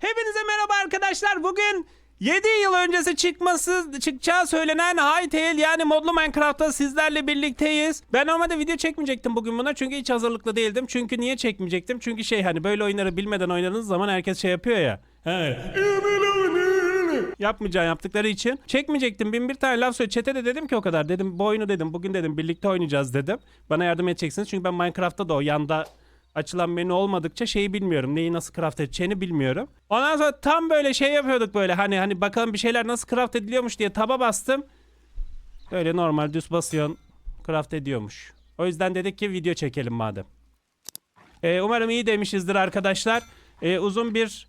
Hepinize merhaba arkadaşlar. Bugün 7 yıl öncesi çıkması çıkacağı söylenen Hytale yani modlu Minecraft'ta sizlerle birlikteyiz. Ben normalde video çekmeyecektim bugün buna çünkü hiç hazırlıklı değildim. Çünkü niye çekmeyecektim? Çünkü şey hani böyle oyunları bilmeden oynadığınız zaman herkes şey yapıyor ya. Yapmayacağım yaptıkları için. Çekmeyecektim. Bin bir tane laf söyle. Çete de dedim ki o kadar. Dedim bu oyunu dedim. Bugün dedim birlikte oynayacağız dedim. Bana yardım edeceksiniz. Çünkü ben Minecraft'ta da o yanda açılan menü olmadıkça şeyi bilmiyorum. Neyi nasıl craft edeceğini bilmiyorum. Ondan sonra tam böyle şey yapıyorduk böyle. Hani hani bakalım bir şeyler nasıl craft ediliyormuş diye taba bastım. Böyle normal düz basıyorsun. Craft ediyormuş. O yüzden dedik ki video çekelim madem. Ee, umarım iyi demişizdir arkadaşlar. Ee, uzun bir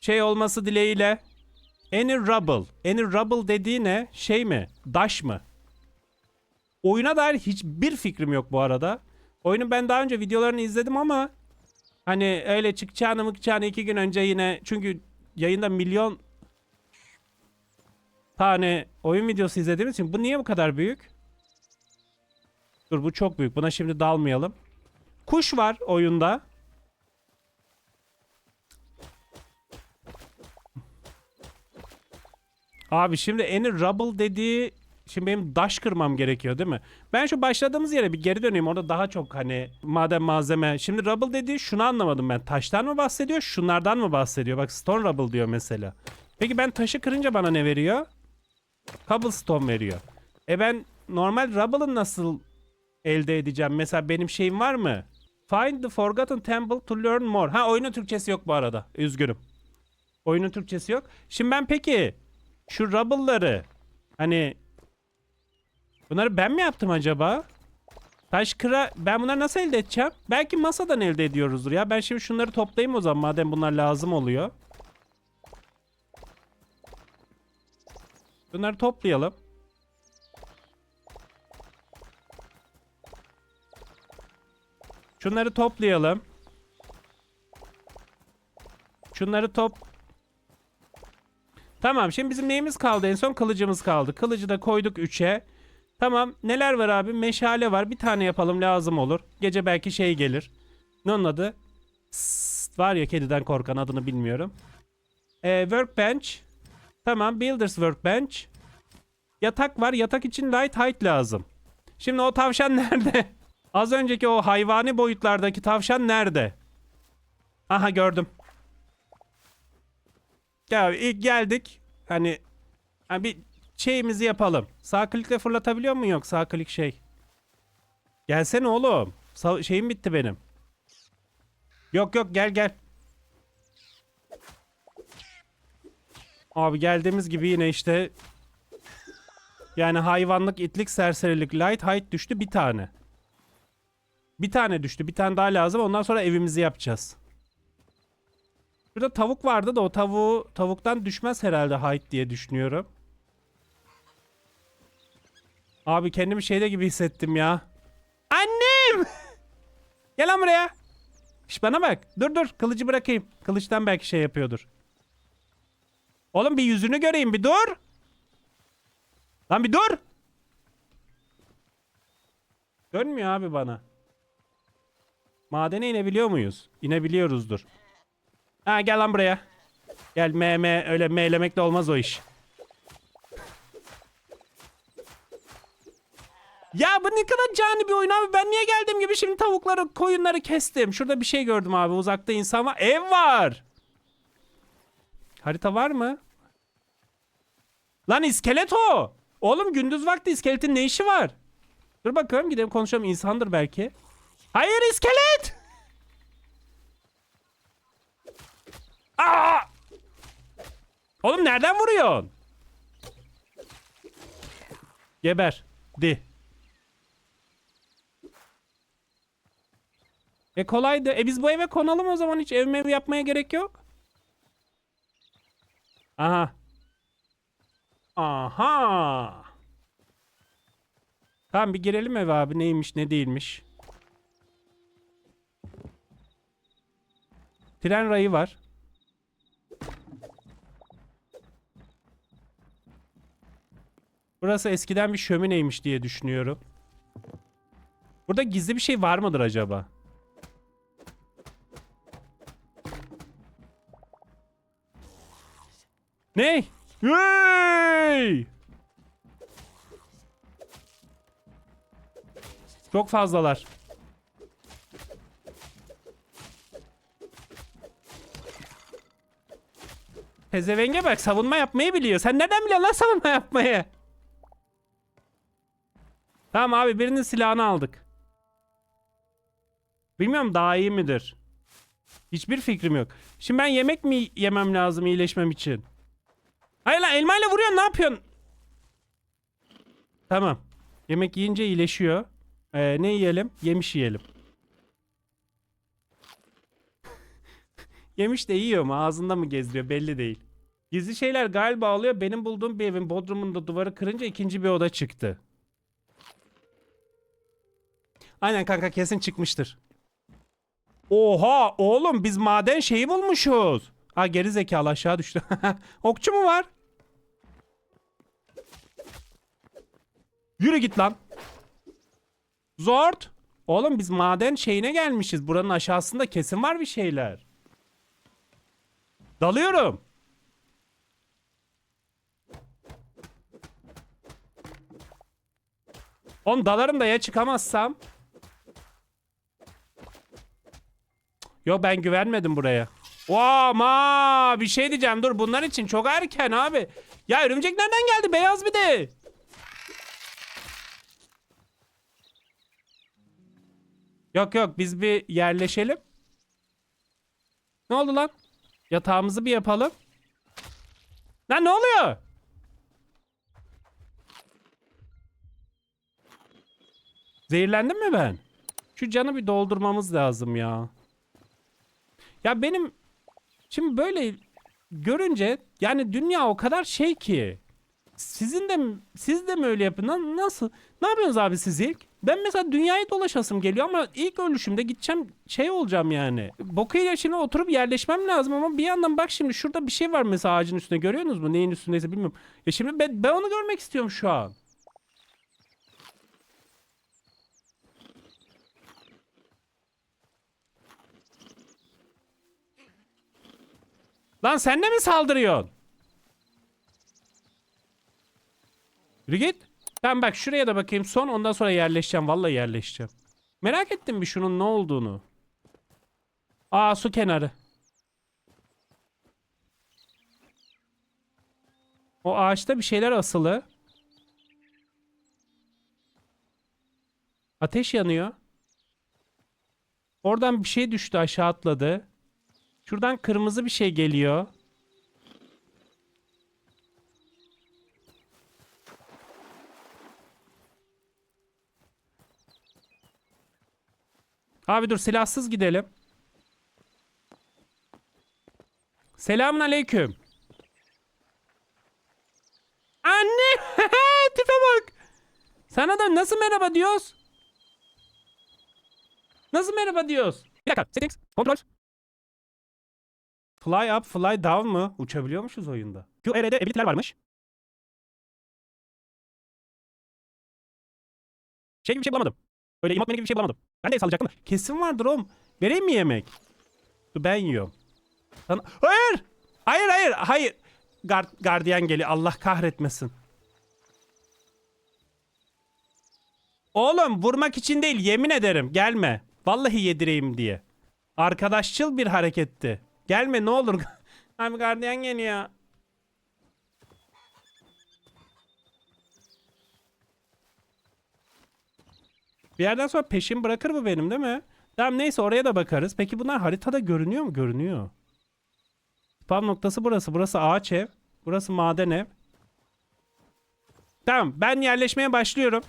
şey olması dileğiyle. Any rubble. Any rubble dediği ne? Şey mi? Daş mı? Oyuna dair hiçbir fikrim yok bu arada. Oyunun ben daha önce videolarını izledim ama hani öyle çıkacağını mıkacağını iki gün önce yine çünkü yayında milyon tane oyun videosu izlediğimiz için bu niye bu kadar büyük? Dur bu çok büyük. Buna şimdi dalmayalım. Kuş var oyunda. Abi şimdi any rubble dediği şimdi benim daş kırmam gerekiyor değil mi? Ben şu başladığımız yere bir geri döneyim. Orada daha çok hani madem malzeme. Şimdi rubble dediği şunu anlamadım ben. Taştan mı bahsediyor? Şunlardan mı bahsediyor? Bak stone rubble diyor mesela. Peki ben taşı kırınca bana ne veriyor? Cobblestone veriyor. E ben normal rubble'ı nasıl elde edeceğim? Mesela benim şeyim var mı? Find the forgotten temple to learn more. Ha oyunun Türkçesi yok bu arada. Üzgünüm. Oyunun Türkçesi yok. Şimdi ben peki şu rubble'ları hani bunları ben mi yaptım acaba? Taş kıra ben bunları nasıl elde edeceğim? Belki masadan elde ediyoruzdur ya. Ben şimdi şunları toplayayım o zaman madem bunlar lazım oluyor. Bunları toplayalım. Şunları toplayalım. Şunları top Tamam şimdi bizim neyimiz kaldı en son kılıcımız kaldı. Kılıcı da koyduk 3'e. Tamam neler var abi meşale var bir tane yapalım lazım olur. Gece belki şey gelir. Ne onun adı? Sst, var ya kediden korkan adını bilmiyorum. Ee, workbench. Tamam builders workbench. Yatak var yatak için light height lazım. Şimdi o tavşan nerede? Az önceki o hayvani boyutlardaki tavşan nerede? Aha gördüm. Ya ilk geldik. Hani, hani bir şeyimizi yapalım. Sağ klikle fırlatabiliyor mu yok sağ klik şey? Gelsene oğlum. Sa- şeyim bitti benim. Yok yok gel gel. Abi geldiğimiz gibi yine işte yani hayvanlık, itlik, serserilik, light, height düştü bir tane. Bir tane düştü. Bir tane daha lazım. Ondan sonra evimizi yapacağız. Burada tavuk vardı da o tavuğu tavuktan düşmez herhalde height diye düşünüyorum. Abi kendimi şeyde gibi hissettim ya. Annem! Gel lan buraya. Şş bana bak. Dur dur kılıcı bırakayım. Kılıçtan belki şey yapıyordur. Oğlum bir yüzünü göreyim bir dur. Lan bir dur. Dönmüyor abi bana. Madene inebiliyor muyuz? İnebiliyoruzdur. Ha gel lan buraya. Gel me me öyle meylemekle olmaz o iş. Ya bu ne kadar cani bir oyun abi. Ben niye geldiğim gibi şimdi tavukları, koyunları kestim. Şurada bir şey gördüm abi. Uzakta insan var. Ev var. Harita var mı? Lan iskelet o. Oğlum gündüz vakti iskeletin ne işi var? Dur bakalım gidelim konuşalım. İnsandır belki. Hayır iskelet. Aa! Oğlum nereden vuruyorsun? Geber. Di. E kolaydı. E biz bu eve konalım o zaman hiç ev mev yapmaya gerek yok. Aha. Aha. Tamam bir girelim eve abi neymiş ne değilmiş. Tren rayı var. Burası eskiden bir şömineymiş diye düşünüyorum. Burada gizli bir şey var mıdır acaba? Ne? Hey! Çok fazlalar. Pezevenge bak savunma yapmayı biliyor. Sen nereden biliyorsun lan savunma yapmayı? Tamam abi birinin silahını aldık. Bilmiyorum daha iyi midir? Hiçbir fikrim yok. Şimdi ben yemek mi yemem lazım iyileşmem için? Hayır lan elmayla vuruyorsun ne yapıyorsun? Tamam. Yemek yiyince iyileşiyor. Ee, ne yiyelim? Yemiş yiyelim. Yemiş de yiyor mu? Ağzında mı gezdiriyor? Belli değil. Gizli şeyler galiba oluyor. Benim bulduğum bir evin bodrumunda duvarı kırınca ikinci bir oda çıktı. Aynen kanka kesin çıkmıştır. Oha oğlum biz maden şeyi bulmuşuz. Ha geri zekalı aşağı düştü. Okçu mu var? Yürü git lan. Zord. Oğlum biz maden şeyine gelmişiz. Buranın aşağısında kesin var bir şeyler. Dalıyorum. Oğlum dalarım da ya çıkamazsam. Yok ben güvenmedim buraya. Vaa ma bir şey diyeceğim dur bunlar için çok erken abi. Ya örümcek nereden geldi beyaz bir de. Yok yok biz bir yerleşelim. Ne oldu lan? Yatağımızı bir yapalım. Lan ne oluyor? Zehirlendim mi ben? Şu canı bir doldurmamız lazım ya. Ya benim şimdi böyle görünce yani dünya o kadar şey ki. Sizin de siz de mi öyle yapın? Na- Nasıl? Ne yapıyorsunuz abi siz ilk? Ben mesela dünyayı dolaşasım geliyor ama ilk ölüşümde gideceğim şey olacağım yani. Bokuyla şimdi oturup yerleşmem lazım ama bir yandan bak şimdi şurada bir şey var mesela ağacın üstünde görüyorsunuz mu? Neyin üstündeyse bilmiyorum. Ya şimdi ben, ben onu görmek istiyorum şu an. Lan sen de mi saldırıyorsun? Yürü git. Tamam bak şuraya da bakayım son ondan sonra yerleşeceğim. Vallahi yerleşeceğim. Merak ettim bir şunun ne olduğunu. Aa su kenarı. O ağaçta bir şeyler asılı. Ateş yanıyor. Oradan bir şey düştü aşağı atladı. Şuradan kırmızı bir şey geliyor. Abi dur silahsız gidelim. Selamun aleyküm. Anne! Tipe bak. Sana da nasıl merhaba diyoruz? Nasıl merhaba diyoruz? Bir dakika. Settings. Controls. Fly up, fly down mı? Uçabiliyormuşuz oyunda. QR'de ability'ler varmış. Şey gibi bir şey bulamadım. Öyle menü gibi bir şey bulamadım. Ben de el sallayacaktım. Kesin vardır oğlum. Vereyim mi yemek? Dur ben yiyorum. Sana... Hayır! Hayır hayır hayır. Gard gardiyan geliyor. Allah kahretmesin. Oğlum vurmak için değil yemin ederim. Gelme. Vallahi yedireyim diye. Arkadaşçıl bir hareketti. Gelme ne olur. Abi gardiyan geliyor. Bir yerden sonra peşim bırakır mı benim değil mi? Tamam neyse oraya da bakarız. Peki bunlar haritada görünüyor mu? Görünüyor. Spam noktası burası. Burası ağaç ev. Burası maden ev. Tamam ben yerleşmeye başlıyorum.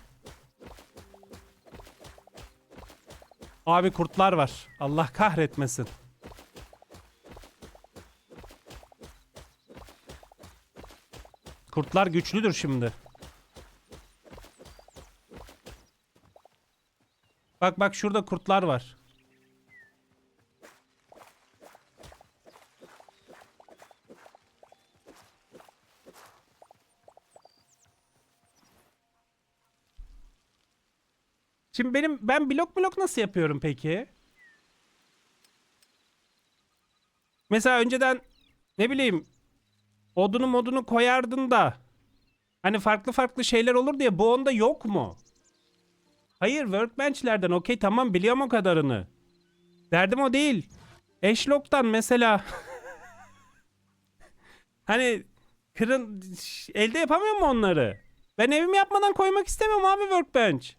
Abi kurtlar var. Allah kahretmesin. Kurtlar güçlüdür şimdi. Bak bak şurada kurtlar var. Şimdi benim ben blok blok nasıl yapıyorum peki? Mesela önceden ne bileyim odunu modunu koyardın da hani farklı farklı şeyler olur diye bu onda yok mu? Hayır workbench'lerden okey tamam biliyorum o kadarını. Derdim o değil. Eşlok'tan mesela hani kırın elde yapamıyor mu onları? Ben evimi yapmadan koymak istemiyorum abi workbench.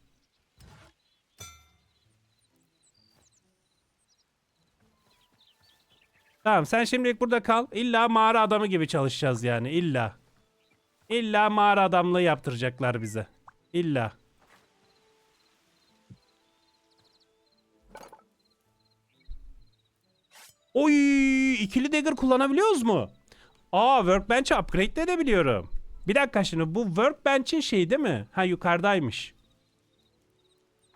Tamam sen şimdilik burada kal. İlla mağara adamı gibi çalışacağız yani illa. İlla mağara adamlığı yaptıracaklar bize. İlla. Oy ikili dagger kullanabiliyoruz mu? Aa workbench'i upgrade de edebiliyorum. Bir dakika şimdi bu workbench'in şeyi değil mi? Ha yukarıdaymış.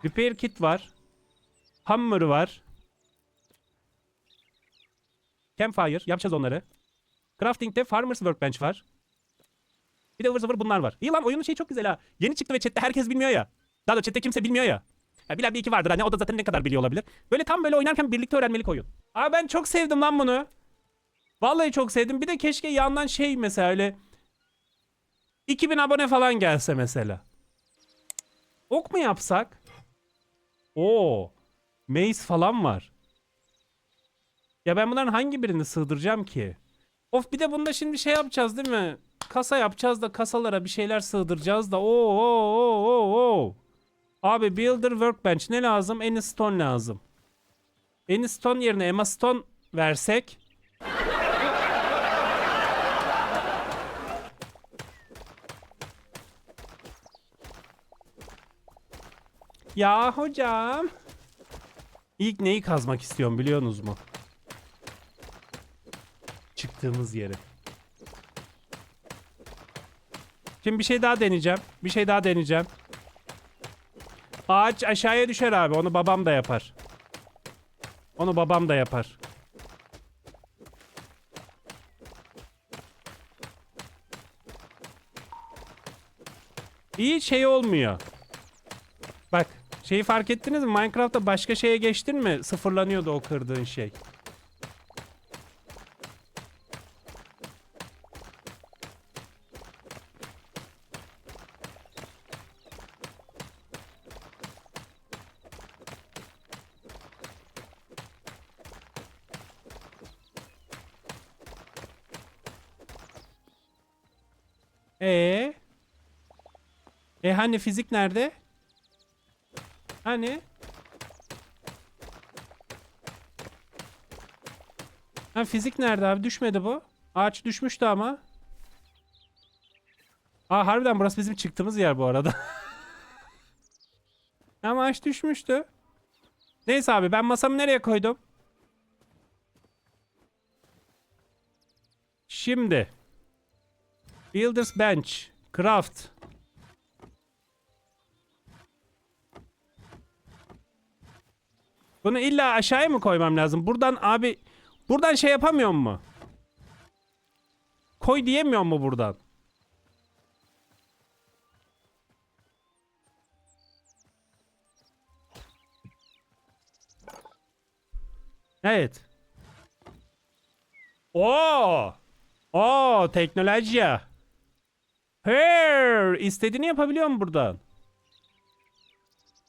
Repair kit var. Hammer var. Campfire yapacağız onları. Crafting'de Farmer's Workbench var. Bir de ıvır zıvır bunlar var. İyi lan oyunun şeyi çok güzel ha. Yeni çıktı ve chatte herkes bilmiyor ya. Daha da chatte kimse bilmiyor ya. Ya bilen bir iki vardır hani o da zaten ne kadar biliyor olabilir. Böyle tam böyle oynarken birlikte öğrenmelik oyun. Aa ben çok sevdim lan bunu. Vallahi çok sevdim. Bir de keşke yandan şey mesela öyle 2000 abone falan gelse mesela. Ok mu yapsak? Oo. Maze falan var. Ya ben bunların hangi birini sığdıracağım ki? Of bir de bunda şimdi şey yapacağız değil mi? Kasa yapacağız da kasalara bir şeyler sığdıracağız da. Oo oo oo oo. Abi Builder Workbench ne lazım? Any Stone lazım. Any Stone yerine Emma Stone versek. Ya hocam. İlk neyi kazmak istiyorum biliyorsunuz mu? Çıktığımız yeri. Şimdi bir şey daha deneyeceğim. Bir şey daha deneyeceğim. Ağaç aşağıya düşer abi. Onu babam da yapar. Onu babam da yapar. İyi şey olmuyor. Bak şeyi fark ettiniz mi? Minecraft'ta başka şeye geçtin mi? Sıfırlanıyordu o kırdığın şey. Ee? Hani fizik nerede? Hani? Ha fizik nerede abi? Düşmedi bu. Ağaç düşmüştü ama. Aa harbiden burası bizim çıktığımız yer bu arada. ama ağaç düşmüştü. Neyse abi ben masamı nereye koydum? Şimdi. Builder's Bench. Craft. Bunu illa aşağıya mı koymam lazım? Buradan abi buradan şey yapamıyor mu? Koy diyemiyor mu buradan? Evet. Oo! Oo, teknoloji. Her, istediğini yapabiliyorum buradan.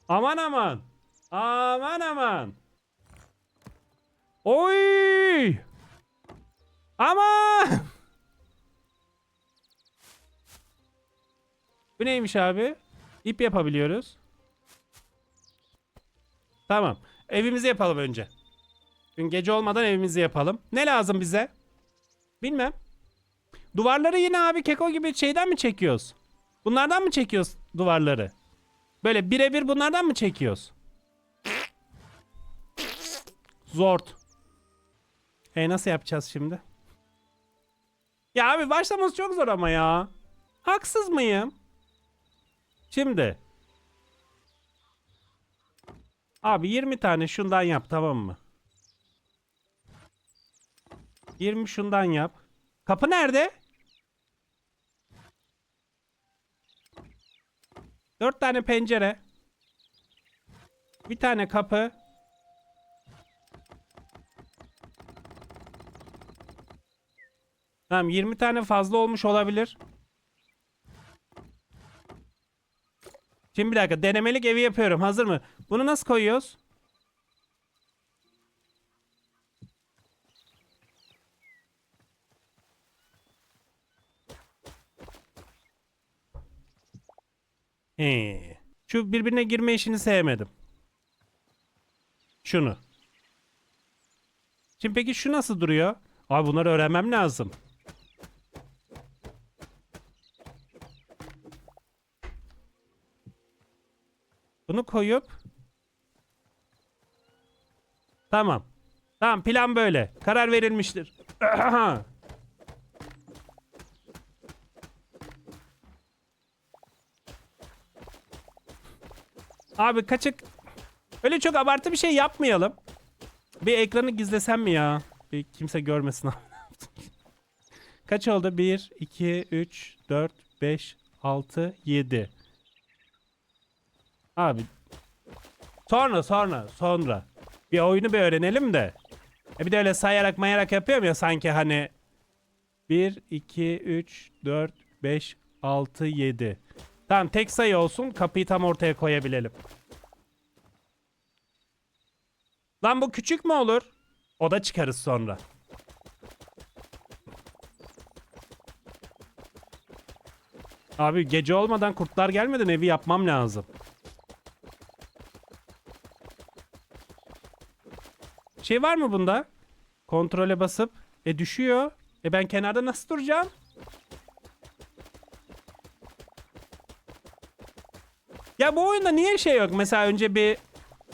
Aman aman. Aman aman. Oy! Aman! Bu neymiş abi? İp yapabiliyoruz. Tamam. Evimizi yapalım önce. Dün gece olmadan evimizi yapalım. Ne lazım bize? Bilmem. Duvarları yine abi keko gibi şeyden mi çekiyoruz? Bunlardan mı çekiyoruz duvarları? Böyle birebir bunlardan mı çekiyoruz? Zort. E nasıl yapacağız şimdi? Ya abi başlaması çok zor ama ya. Haksız mıyım? Şimdi. Abi 20 tane şundan yap tamam mı? 20 şundan yap. Kapı nerede? 4 tane pencere. Bir tane kapı. Tamam 20 tane fazla olmuş olabilir. Şimdi bir dakika denemelik evi yapıyorum. Hazır mı? Bunu nasıl koyuyoruz? He. Şu birbirine girme işini sevmedim. Şunu. Şimdi peki şu nasıl duruyor? Abi bunları öğrenmem lazım. Bunu koyup Tamam. Tamam plan böyle. Karar verilmiştir. Abi kaçık. Öyle çok abartı bir şey yapmayalım. Bir ekranı gizlesem mi ya? Bir kimse görmesin. Kaç oldu? 1, 2, 3, 4, 5, 6, 7. Abi. Sonra sonra sonra. Bir oyunu bir öğrenelim de. E bir de öyle sayarak mayarak yapıyorum ya sanki hani. 1, 2, 3, 4, 5, 6, 7. Tamam tek sayı olsun kapıyı tam ortaya koyabilelim. Lan bu küçük mü olur? O da çıkarız sonra. Abi gece olmadan kurtlar gelmeden evi yapmam lazım. Şey var mı bunda? Kontrole basıp. E düşüyor. E ben kenarda nasıl duracağım? Ya bu oyunda niye şey yok? Mesela önce bir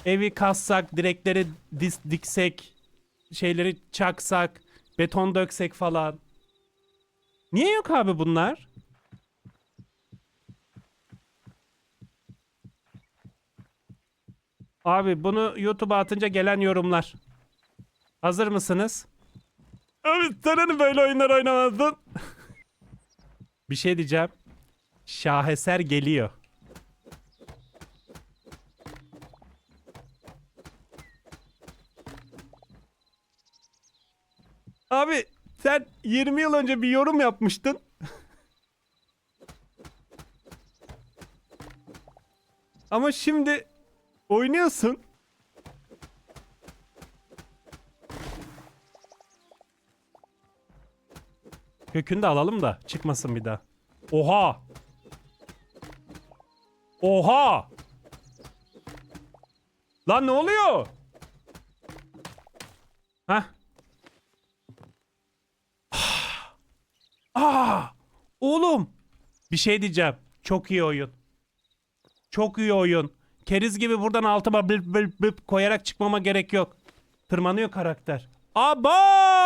evi kassak, direkleri diksek, şeyleri çaksak, beton döksek falan. Niye yok abi bunlar? Abi bunu YouTube'a atınca gelen yorumlar. Hazır mısınız? Abi sen hani böyle oyunlar oynamazdın. bir şey diyeceğim. Şaheser geliyor. Abi sen 20 yıl önce bir yorum yapmıştın. Ama şimdi oynuyorsun. Kökünü de alalım da çıkmasın bir daha. Oha! Oha! Lan ne oluyor? Hah. Aa! Oğlum! Bir şey diyeceğim. Çok iyi oyun. Çok iyi oyun. Keriz gibi buradan altıma bıp bıp bıp koyarak çıkmama gerek yok. Tırmanıyor karakter. Abo!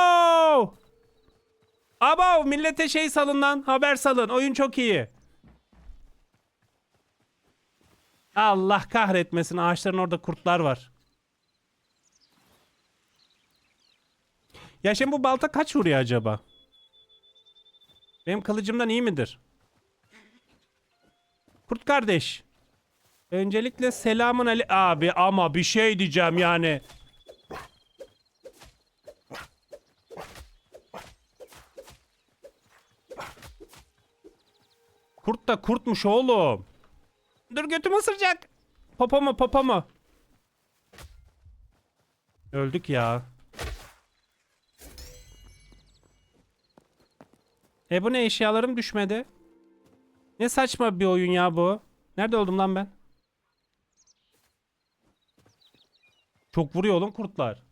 Abo! Millete şey salın lan. Haber salın. Oyun çok iyi. Allah kahretmesin. Ağaçların orada kurtlar var. Ya şimdi bu balta kaç vuruyor acaba? Benim kılıcımdan iyi midir? Kurt kardeş. Öncelikle selamun ale... Abi ama bir şey diyeceğim yani. Kurt da kurtmuş oğlum. Dur götüm ısıracak. Popomu popomu. Öldük ya. E bu ne eşyalarım düşmedi. Ne saçma bir oyun ya bu. Nerede oldum lan ben? Çok vuruyor oğlum kurtlar.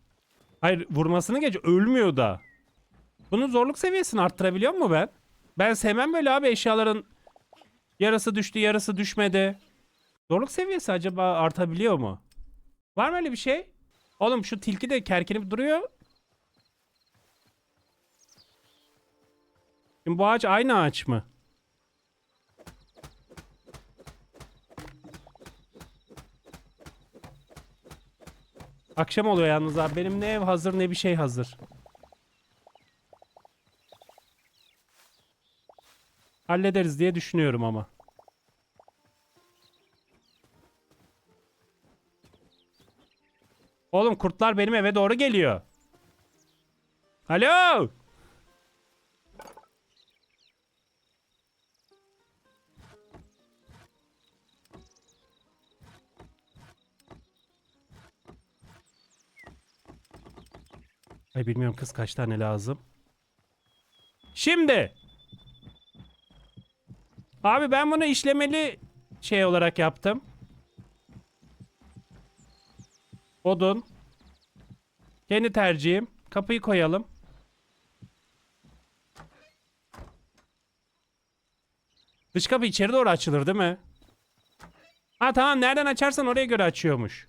Hayır vurmasını geç ölmüyor da. Bunun zorluk seviyesini arttırabiliyor mu ben? Ben sevmem böyle abi eşyaların yarısı düştü yarısı düşmedi. Zorluk seviyesi acaba artabiliyor mu? Var mı öyle bir şey? Oğlum şu tilki de kerkinip duruyor. Şimdi bu ağaç aynı ağaç mı? Akşam oluyor yalnız abi. Benim ne ev hazır ne bir şey hazır. Hallederiz diye düşünüyorum ama. Oğlum kurtlar benim eve doğru geliyor. Alo. Ay bilmiyorum kız kaç tane lazım. Şimdi. Abi ben bunu işlemeli şey olarak yaptım. Odun. Kendi tercihim. Kapıyı koyalım. Dış kapı içeri doğru açılır değil mi? Ha tamam nereden açarsan oraya göre açıyormuş.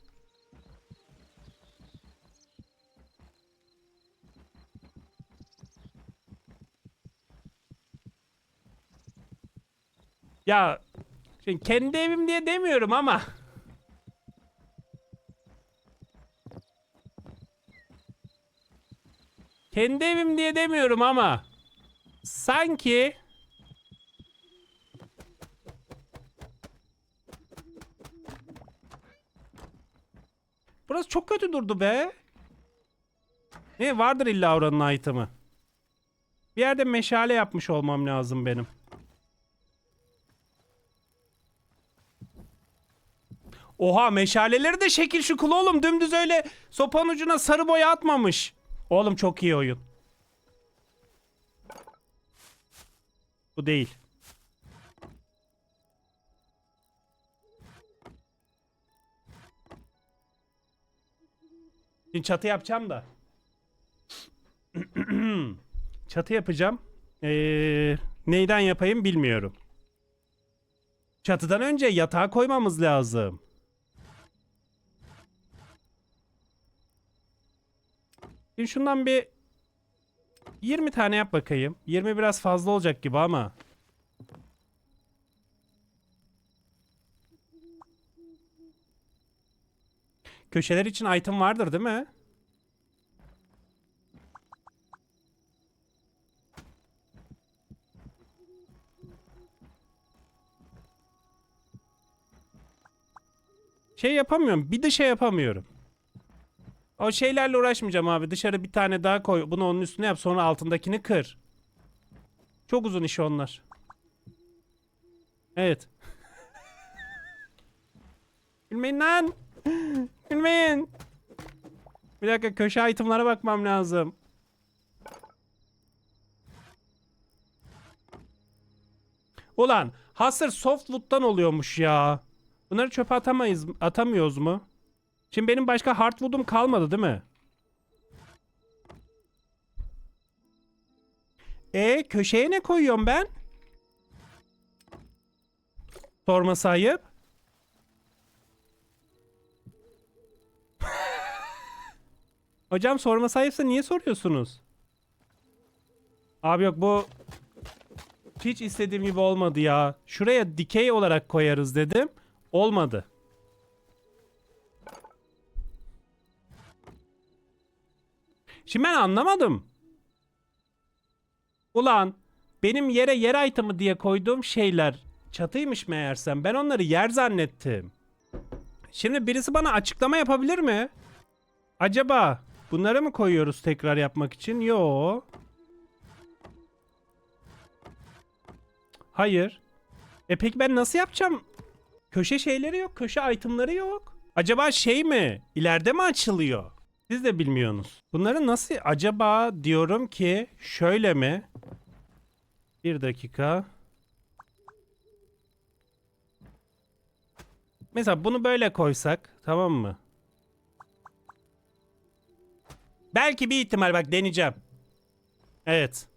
Ya şimdi kendi evim diye demiyorum ama kendi evim diye demiyorum ama sanki Burası çok kötü durdu be. Ne vardır illa oranın item'ı. Bir yerde meşale yapmış olmam lazım benim. Oha meşaleleri de şekil şukul oğlum. Dümdüz öyle sopanın ucuna sarı boya atmamış. Oğlum çok iyi oyun. Bu değil. Şimdi çatı yapacağım da. çatı yapacağım. Ee, neyden yapayım bilmiyorum. Çatıdan önce yatağa koymamız lazım. Şimdi şundan bir 20 tane yap bakayım. 20 biraz fazla olacak gibi ama. Köşeler için item vardır değil mi? Şey yapamıyorum. Bir de şey yapamıyorum. O şeylerle uğraşmayacağım abi. Dışarı bir tane daha koy. Bunu onun üstüne yap. Sonra altındakini kır. Çok uzun iş onlar. Evet. Gülmeyin lan. Gülmeyin. Bir dakika köşe itemlara bakmam lazım. Ulan hasır softwood'dan oluyormuş ya. Bunları çöpe atamayız, atamıyoruz mu? Şimdi benim başka hardwood'um kalmadı değil mi? E köşeye ne koyuyorum ben? Sorması ayıp. Hocam sorması ayıpsa niye soruyorsunuz? Abi yok bu hiç istediğim gibi olmadı ya. Şuraya dikey olarak koyarız dedim. Olmadı. Şimdi ben anlamadım. Ulan benim yere yer item'ı diye koyduğum şeyler çatıymış meğersem. Ben onları yer zannettim. Şimdi birisi bana açıklama yapabilir mi? Acaba bunları mı koyuyoruz tekrar yapmak için? Yo. Hayır. E peki ben nasıl yapacağım? Köşe şeyleri yok, köşe itemları yok. Acaba şey mi? İleride mi açılıyor? Siz de bilmiyorsunuz. Bunları nasıl acaba diyorum ki şöyle mi? Bir dakika. Mesela bunu böyle koysak tamam mı? Belki bir ihtimal bak deneyeceğim. Evet.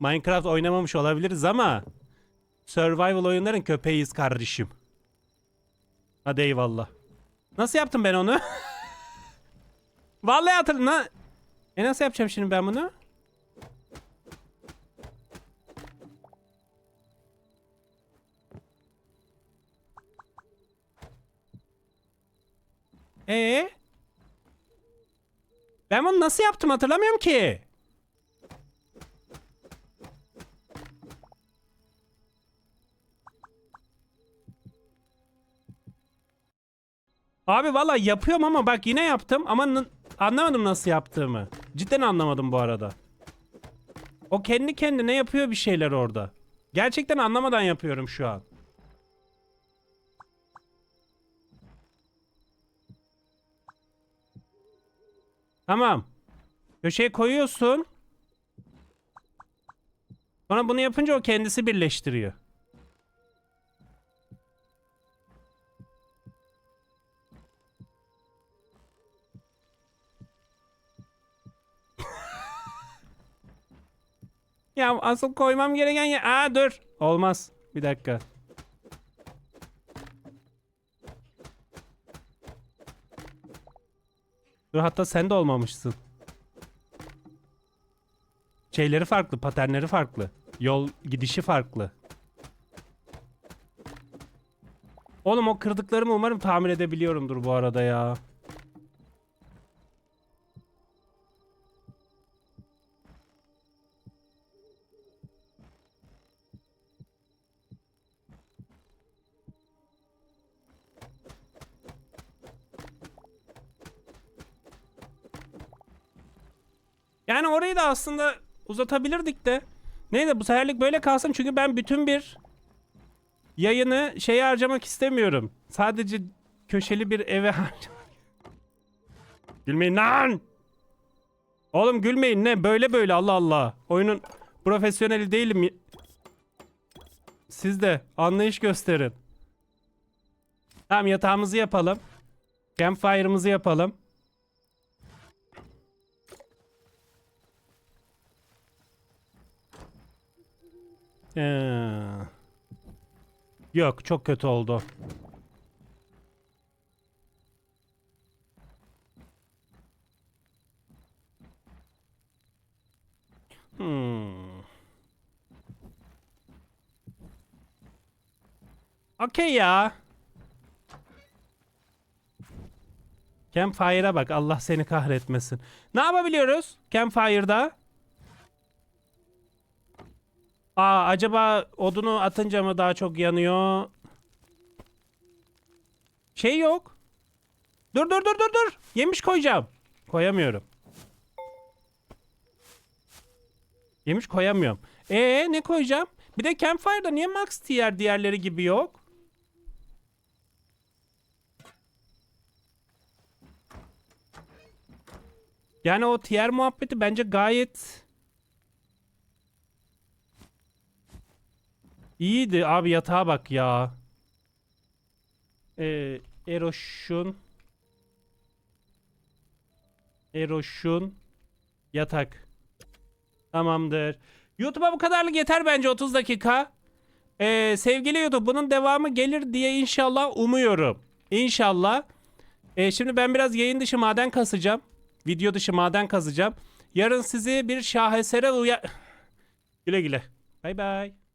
Minecraft oynamamış olabiliriz ama survival oyunların köpeğiyiz kardeşim. Hadi eyvallah. Nasıl yaptım ben onu? Vallahi hatırladım. Na- E nasıl yapacağım şimdi ben bunu? Ee? Ben bunu nasıl yaptım hatırlamıyorum ki. Abi valla yapıyorum ama bak yine yaptım ama anlamadım nasıl yaptığımı. Cidden anlamadım bu arada. O kendi kendine yapıyor bir şeyler orada. Gerçekten anlamadan yapıyorum şu an. Tamam. Köşeye koyuyorsun. Sonra bunu yapınca o kendisi birleştiriyor. Ya asıl koymam gereken yer... Aa dur. Olmaz. Bir dakika. Dur hatta sen de olmamışsın. Şeyleri farklı, paternleri farklı. Yol gidişi farklı. Oğlum o kırdıklarımı umarım tamir edebiliyorumdur bu arada ya. Aslında uzatabilirdik de. Neyse bu seferlik böyle kalsın çünkü ben bütün bir yayını şeye harcamak istemiyorum. Sadece köşeli bir eve harcamak. Gülmeyin lan! Oğlum gülmeyin ne böyle böyle Allah Allah. Oyunun profesyoneli değilim. Siz de anlayış gösterin. Tamam yatağımızı yapalım. Campfire'ımızı yapalım. Ee, Yok çok kötü oldu. Hmm. Okey ya. Campfire'a bak Allah seni kahretmesin. Ne yapabiliyoruz Campfire'da? Aa acaba odunu atınca mı daha çok yanıyor? Şey yok. Dur dur dur dur dur. Yemiş koyacağım. Koyamıyorum. Yemiş koyamıyorum. Ee ne koyacağım? Bir de Campfire'da niye Max tier diğerleri gibi yok? Yani o tier muhabbeti bence gayet İyiydi abi yatağa bak ya. Ee, Eroşun. Eroşun. Yatak. Tamamdır. YouTube'a bu kadarlık yeter bence 30 dakika. Ee, sevgili YouTube bunun devamı gelir diye inşallah umuyorum. İnşallah. Ee, şimdi ben biraz yayın dışı maden kasacağım. Video dışı maden kazacağım. Yarın sizi bir şahesere uya... güle güle. Bay bay.